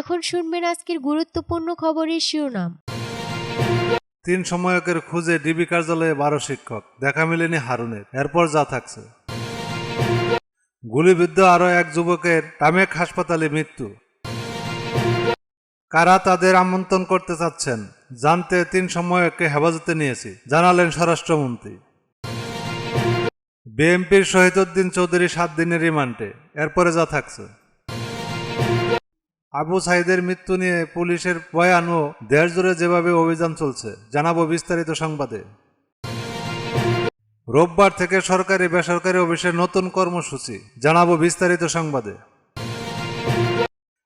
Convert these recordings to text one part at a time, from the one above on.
এখন শুনবেন আজকের গুরুত্বপূর্ণ খবরের শিরোনাম। তিন সময়কের খুঁজে ডিবি কার্যালয়ে বারো শিক্ষক, দেখা মেলেনি হারুনের, এরপর যা থাকছে। গুলিবিদ্ধ আরও এক যুবকের টামেক হাসপাতালে মৃত্যু। কারা তাদের আমন্ত্রণ করতে চাচ্ছেন, জানতে তিন সময়কে হেফাজতে নিয়েছি, জানালেন স্বরাষ্ট্রমন্ত্রী। বিএনপির শহীদুদ্দিন চৌধুরী সাত দিনের রিমান্ডে, এরপরে যা থাকছে। আবু সাইদের মৃত্যু নিয়ে পুলিশের বয়ান ও দেশ জুড়ে যেভাবে অভিযান চলছে, জানাব বিস্তারিত সংবাদে। রোববার থেকে সরকারি বেসরকারি অফিসের নতুন কর্মসূচি, জানাব বিস্তারিত সংবাদে।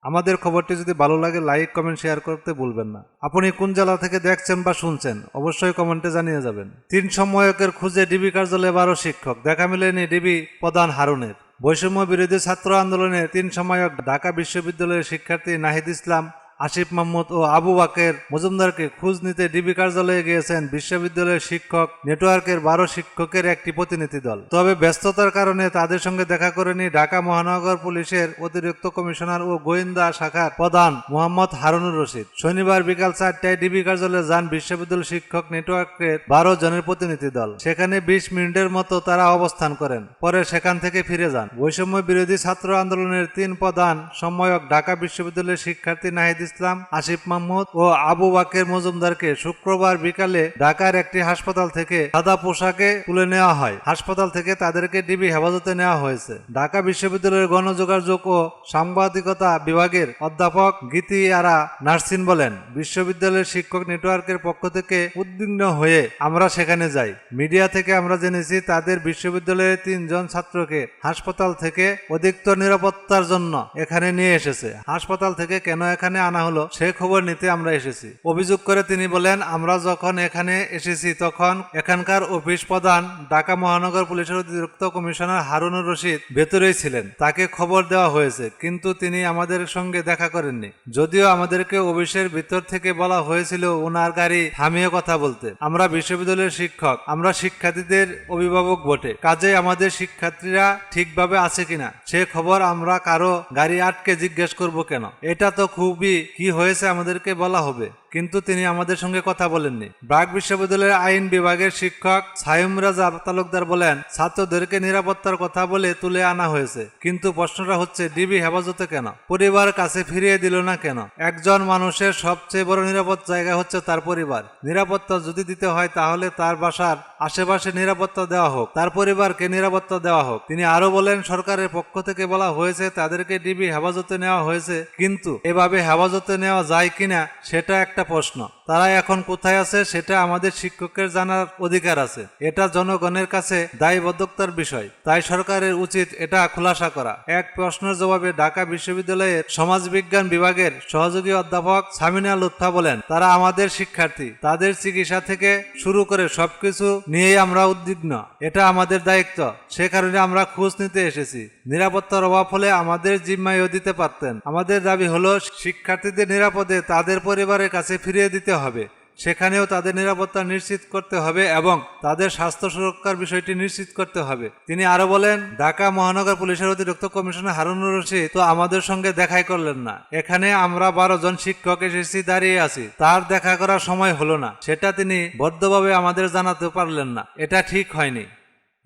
আমাদের খবরটি যদি ভালো লাগে, লাইক, কমেন্ট, শেয়ার করতে ভুলবেন না। আপনি কোন জেলা থেকে দেখছেন বা শুনছেন, অবশ্যই কমেন্টে জানিয়ে যাবেন। তিন সময়কের খুঁজে ডিবি কার্যালয়ে বারো শিক্ষক, দেখা মেলেনি ডিবি প্রধান হারুনের। বৈষম্য বিরোধী ছাত্র আন্দোলনে তিন সময়ক ঢাকা বিশ্ববিদ্যালয়ের শিক্ষার্থী নাহিদ ইসলাম আসিফ মাহমুদ ও আবু বাকের মজুমদারকে খোঁজ নিতে ডিবি কার্যালয়ে গিয়েছেন বিশ্ববিদ্যালয়ের শিক্ষক নেটওয়ার্কের বারো শিক্ষকের একটি প্রতিনিধি দল তবে ব্যস্ততার কারণে তাদের সঙ্গে দেখা করেনি ঢাকা মহানগর পুলিশের অতিরিক্ত কমিশনার ও গোয়েন্দা শাখার প্রধান মোহাম্মদ হারুনুর রশিদ শনিবার বিকাল চারটায় ডিবি কার্যালয়ে যান বিশ্ববিদ্যালয় শিক্ষক নেটওয়ার্কের বারো জনের প্রতিনিধি দল সেখানে বিশ মিনিটের মতো তারা অবস্থান করেন পরে সেখান থেকে ফিরে যান বৈষম্য বিরোধী ছাত্র আন্দোলনের তিন প্রধান সম্মায়ক ঢাকা বিশ্ববিদ্যালয়ের শিক্ষার্থী নাহিদ ইসলাম, আসিফ মাহমুদ ও আবু বাকের মজুমদারকে শুক্রবার বিকালে ঢাকার একটি হাসপাতাল থেকে সাদা পোশাকে তুলে নেওয়া হয়। হাসপাতাল থেকে তাদেরকে ডিবি হেফাজতে নেওয়া হয়েছে। ঢাকা বিশ্ববিদ্যালয়ের গণযোগাযোগ ও সাংবাদিকতা বিভাগের অধ্যাপক গীতি আরা নার্সিন বলেন, বিশ্ববিদ্যালয়ের শিক্ষক নেটওয়ার্কের পক্ষ থেকে উদ্বিগ্ন হয়ে আমরা সেখানে যাই। মিডিয়া থেকে আমরা জেনেছি তাদের বিশ্ববিদ্যালয়ের তিনজন ছাত্রকে হাসপাতাল থেকে অধিকতর নিরাপত্তার জন্য এখানে নিয়ে এসেছে। হাসপাতাল থেকে কেন এখানে আনা হলো, সে খবর নিতে আমরা এসেছি। অভিযোগ করে তিনি বলেন, আমরা যখন এখানে এসেছি তখন এখানকার অফিস প্রধান ঢাকা মহানগর পুলিশের অতিরিক্ত কমিশনার হারুনুর রশিদ ভেতরেই ছিলেন। তাকে খবর দেওয়া হয়েছে, কিন্তু তিনি আমাদের সঙ্গে দেখা করেননি। যদিও আমাদেরকে অফিসের ভিতর থেকে বলা হয়েছিল, ওনার গাড়ি থামিয়ে কথা বলতে। আমরা বিশ্ববিদ্যালয়ের শিক্ষক, আমরা শিক্ষার্থীদের অভিভাবক বটে। কাজে আমাদের শিক্ষার্থীরা ঠিকভাবে আছে কিনা, সে খবর আমরা কারও গাড়ি আটকে জিজ্ঞেস করব কেন? এটা তো খুবই কি হয়েছে আমাদেরকে বলা হবে? কিন্তু তিনি আমাদের সঙ্গে কথা বলেননি। ব্রাক বিশ্ববিদ্যালয়ের আইন বিভাগের শিক্ষক সাইম রাজা তালুকদার বলেন, ছাত্রদেরকে নিরাপত্তার কথা বলে তুলে আনা হয়েছে। কিন্তু প্রশ্নটা হচ্ছে, ডিবি হেফাজতে কেন? পরিবার কাছে ফিরিয়ে দিল না কেন? একজন মানুষের সবচেয়ে বড় নিরাপদ জায়গা হচ্ছে তার পরিবার। নিরাপত্তা যদি দিতে হয়, তাহলে তার বাসার আশেপাশে নিরাপত্তা দেওয়া হোক। তার পরিবারকে নিরাপত্তা দেওয়া হোক। তিনি আরও বলেন, সরকারের পক্ষ থেকে বলা হয়েছে, তাদেরকে ডিবি হেফাজতে নেওয়া হয়েছে। কিন্তু এভাবে হেফাজতে নেওয়া যায় কিনা, সেটা একটা প্রশ্ন। তারা এখন কোথায় আছে সেটা আমাদের শিক্ষকের জানার অধিকার আছে। এটা জনগণের কাছে দায়বদ্ধতার বিষয়। তাই সরকারের উচিত এটা খোলাসা করা। এক প্রশ্নের জবাবে ঢাকা বিশ্ববিদ্যালয়ের সমাজবিজ্ঞান বিভাগের সহযোগী অধ্যাপক সামিনা লুৎফা বলেন, তারা আমাদের শিক্ষার্থী। তাদের চিকিৎসা থেকে শুরু করে সবকিছু নিয়েই আমরা উদ্বিগ্ন। এটা আমাদের দায়িত্ব। সে কারণে আমরা খোঁজ নিতে এসেছি। নিরাপত্তার অভাব হলে আমাদের জিম্মাইও দিতে পারতেন। আমাদের দাবি হলো, শিক্ষার্থীদের নিরাপদে তাদের পরিবারের কাছে ফিরিয়ে দিতে হবে। সেখানেও তাদের নিরাপত্তা নিশ্চিত করতে হবে এবং তাদের স্বাস্থ্য সুরক্ষার বিষয়টি নিশ্চিত করতে হবে। তিনি আরও বলেন, ঢাকা মহানগর পুলিশের অতিরিক্ত কমিশনার হারুনুর রশিদ তো আমাদের সঙ্গে দেখাই করলেন না। এখানে আমরা বারো জন শিক্ষক এসেছি, দাঁড়িয়ে আছি। তার দেখা করার সময় হলো না। সেটা তিনি বদ্ধভাবে আমাদের জানাতে পারলেন না। এটা ঠিক হয়নি।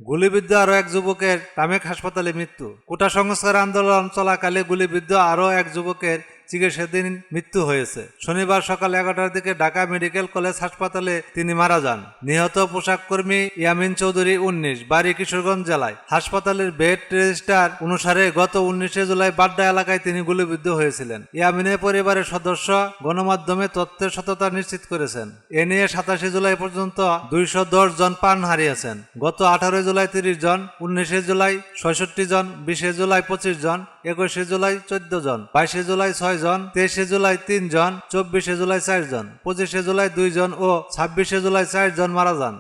গুলিবিদ্ধ আরও এক যুবকের টামেক হাসপাতালে মৃত্যু। কোটা সংস্কার আন্দোলন চলাকালে গুলিবিদ্ধ আরও এক যুবকের চিকিৎসাধীন মৃত্যু হয়েছে। শনিবার সকাল এগারোটার দিকে ঢাকা মেডিকেল কলেজ হাসপাতালে তিনি মারা যান। নিহত পোশাক কর্মী ইয়ামিন চৌধুরী উনিশ, বাড়ি কিশোরগঞ্জ জেলায়। হাসপাতালের বেড রেজিস্টার অনুসারে গত উনিশে জুলাই বাড্ডা এলাকায় তিনি গুলিবিদ্ধ হয়েছিলেন। ইয়ামিনের পরিবারের সদস্য গণমাধ্যমে তথ্যের সততা নিশ্চিত করেছেন। এ নিয়ে সাতাশে জুলাই পর্যন্ত দুইশো দশ জন প্রাণ হারিয়েছেন। গত আঠারোই জুলাই তিরিশ জন, উনিশে জুলাই ছয়ষট্টি জন, বিশে জুলাই পঁচিশ জন একুশে জুলাই চোদ্দ জন, বাইশে জুলাই ছয় জন, তেইশে জুলাই তিন জন, চব্বিশে জুলাই চার জন, পঁচিশে জুলাই দুই জন ও ছাব্বিশে জুলাই চার জন মারা যান।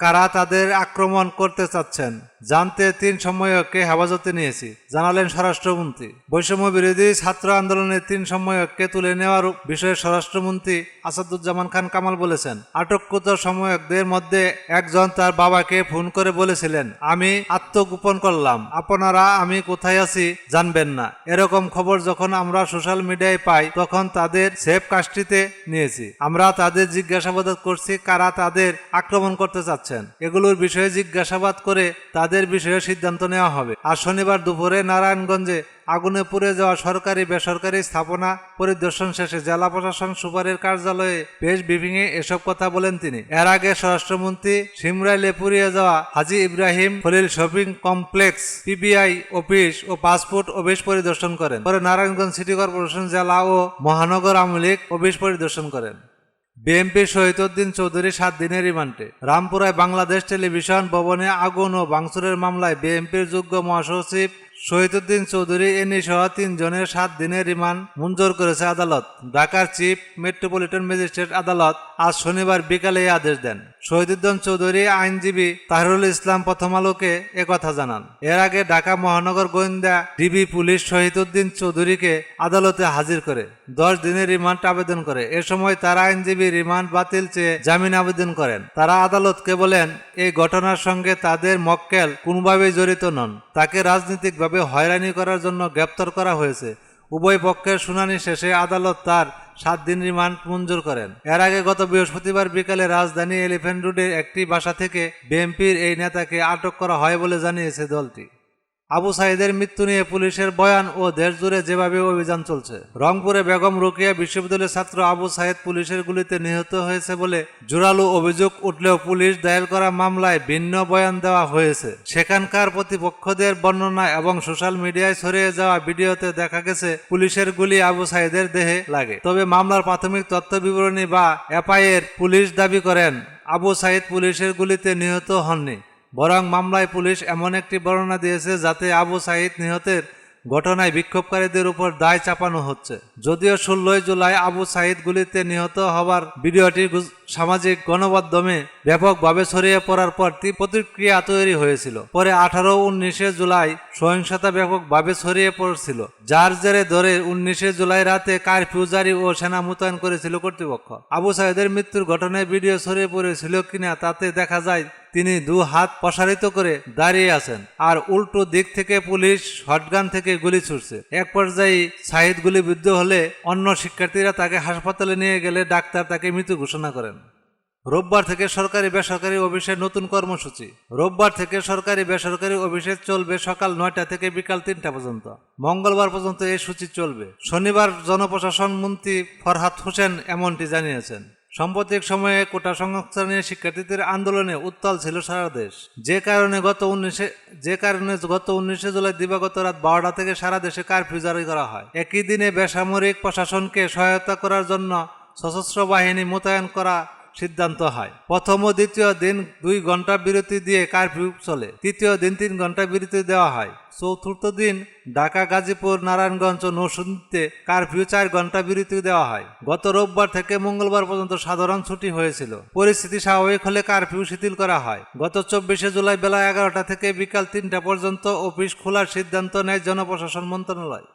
কারা তাদের আক্রমণ করতে চাচ্ছেন? জানতে তিন সময়ককে হেফাজতে নিয়েছি। জানালেন স্বরাষ্ট্রমন্ত্রী। বৈষম্য বিরোধী ছাত্র আন্দোলনের তিন সময়ককে তুলে নেওয়ার বিষয়ে স্বরাষ্ট্রমন্ত্রী আসাদুজ্জামান খান কামাল বলেছেন। আটককৃত সময়কদের মধ্যে একজন তার বাবাকে ফোন করে বলেছিলেন, আমি আত্মগোপন করলাম। আপনারা আমি কোথায় আছি জানবেন না। এরকম খবর যখন আমরা সোশ্যাল মিডিয়ায় পাই, তখন তাদের সেফ কাস্ট্রিতে নিয়েছি। আমরা তাদের জিজ্ঞাসাবাদ করছি কারা তাদের আক্রমণ করতে চাচ্ছেন। এগুলোর বিষয়ে জিজ্ঞাসাবাদ করে তাদের বিষয়ে সিদ্ধান্ত নেওয়া হবে। আর শনিবার দুপুরে নারায়ণগঞ্জে আগুনে পুড়ে যাওয়া সরকারি বেসরকারি স্থাপনা পরিদর্শন শেষে জেলা প্রশাসন সুপারের কার্যালয়ে পেশ ব্রিফিংয়ে এসব কথা বলেন তিনি। এর আগে স্বরাষ্ট্রমন্ত্রী সিমরাইলে পুড়িয়ে যাওয়া Haji Ibrahim Khalil shopping complex, PBI office ও পাসপোর্ট অফিস পরিদর্শন করেন। পরে নারায়ণগঞ্জ সিটি কর্পোরেশন জেলা ও মহানগর আওয়ামী লীগ অফিস পরিদর্শন করেন। বিএনপি শহীদুদ্দিন চৌধুরী সাত দিনের রিমান্ডে। রামপুরায় বাংলাদেশ টেলিভিশন ভবনে আগুন ও ভাঙচুরের মামলায় বিএনপির যোগ্য মহাসচিব শহীদুদ্দিন চৌধুরী এনি সহ তিনজনের সাত দিনের রিমান্ড মঞ্জুর করেছে আদালত। ঢাকার চিফ মেট্রোপলিটন ম্যাজিস্ট্রেট আদালত আজ শনিবার বিকালে আদেশ দেন। শহীদুদ্দিন চৌধুরী আইনজীবী তাহরুল ইসলাম প্রথম আলোকে একথা জানান। এর আগে ঢাকা মহানগর গোয়েন্দা ডিবি পুলিশ শহীদুদ্দিন চৌধুরীকে আদালতে হাজির করে। দশ দিনের রিমান্ড আবেদন করে। এ সময় তারা আইনজীবী রিমান্ড বাতিল চেয়ে জামিন আবেদন করেন। তারা আদালতকে বলেন, এই ঘটনার সঙ্গে তাদের মক্কেল কোনোভাবেই জড়িত নন। তাকে রাজনৈতিকভাবে হয়রানি করার জন্য গ্রেপ্তার করা হয়েছে। উভয় পক্ষের শুনানি শেষে আদালত তার সাত দিন রিমান্ড মঞ্জুর করেন। এর আগে গত বৃহস্পতিবার বিকালে রাজধানী এলিফ্যান্ট রোডের একটি বাসা থেকে বিএনপির এই নেতাকে আটক করা হয় বলে জানিয়েছে দলটি। আবু সাইদের মৃত্যু নিয়ে পুলিশের বয়ান ও দেশ জুড়ে যেভাবে অভিযান চলছে। রংপুরে বেগম রোকেয়া বিশ্ববিদ্যালয়ের ছাত্র আবু সাইদ পুলিশের গুলিতে নিহত হয়েছে বলে জোরালো অভিযোগ উঠলেও পুলিশ দায়ের করা মামলায় ভিন্ন বয়ান দেওয়া হয়েছে। সেখানকার প্রতিপক্ষদের বর্ণনা এবং সোশ্যাল মিডিয়ায় ছড়িয়ে যাওয়া ভিডিওতে দেখা গেছে, পুলিশের গুলি আবু সাইদের দেহে লাগে। তবে মামলার প্রাথমিক তথ্য বিবরণী বা এফআইএর পুলিশ দাবি করেন, আবু সাইদ পুলিশের গুলিতে নিহত হননি। বরং মামলায় পুলিশ এমন একটি বর্ণনা দিয়েছে যাতে আবু সাইদ নিহতের ঘটনায় বিক্ষোভকারীদের উপর দায় চাপানো হচ্ছে। যদিও ষোলোই জুলাই আবু সাইদ গুলিতে নিহত হবার ভিডিওটি সামাজিক গণমাধ্যমে ব্যাপকভাবে ছড়িয়ে পড়ার পর প্রতিক্রিয়া তৈরি হয়েছিল। পরে আঠারো উনিশে জুলাই সহিংসতা ব্যাপকভাবে ছড়িয়ে পড়ছিল, যার জেরে ধরে উনিশে জুলাই রাতে কারফিউ জারি ও সেনা মোতায়েন করেছিল কর্তৃপক্ষ। আবু সাইদের মৃত্যুর ঘটনায় ভিডিও ছড়িয়ে পড়েছিল কিনা তাতে দেখা যায় তিনি দু হাত প্রসারিত করে দাঁড়িয়ে আছেন আর উল্টো দিক থেকে পুলিশ শটগান থেকে গুলি ছুটছে এক পর্যায়ে সাহিদ গুলিবিদ্ধ হলে অন্য শিক্ষার্থীরা তাকে হাসপাতালে নিয়ে গেলে ডাক্তার তাকে মৃত ঘোষণা করেন। রোববার থেকে সরকারি বেসরকারি অফিসের নতুন কর্মসূচি। রোববার থেকে সরকারি বেসরকারি অফিসে চলবে সকাল নয়টা থেকে বিকাল তিনটা পর্যন্ত। মঙ্গলবার পর্যন্ত এই সূচি চলবে। শনিবার জনপ্রশাসন মন্ত্রী ফরহাদ হোসেন এমনটি জানিয়েছেন। সাম্প্রতিক সময়ে কোটা সংস্কার নিয়ে শিক্ষার্থীদের আন্দোলনে উত্তাল ছিল সারা দেশ। যে কারণে গত উনিশে যে কারণে গত উনিশে জুলাই দিবাগত রাত বারোটা থেকে সারা দেশে কারফিউ জারি করা হয়। একই দিনে বেসামরিক প্রশাসনকে সহায়তা করার জন্য সশস্ত্র বাহিনী মোতায়েন করা সিদ্ধান্ত হয়। প্রথম ও দ্বিতীয় দিন দুই ঘণ্টা বিরতি দিয়ে কারফিউ চলে। তৃতীয় দিন তিন ঘণ্টা বিরতি দেওয়া হয়। চতুর্থ দিন ঢাকা, গাজীপুর, নারায়ণগঞ্জ ও নরসিংদীতে কারফিউ চার ঘণ্টা বিরতি দেওয়া হয়। গত রোববার থেকে মঙ্গলবার পর্যন্ত সাধারণ ছুটি হয়েছিল। পরিস্থিতি স্বাভাবিক হলে কারফিউ শিথিল করা হয়। গত চব্বিশে জুলাই বেলা এগারোটা থেকে বিকাল তিনটা পর্যন্ত অফিস খোলার সিদ্ধান্ত নেয় জনপ্রশাসন মন্ত্রণালয়।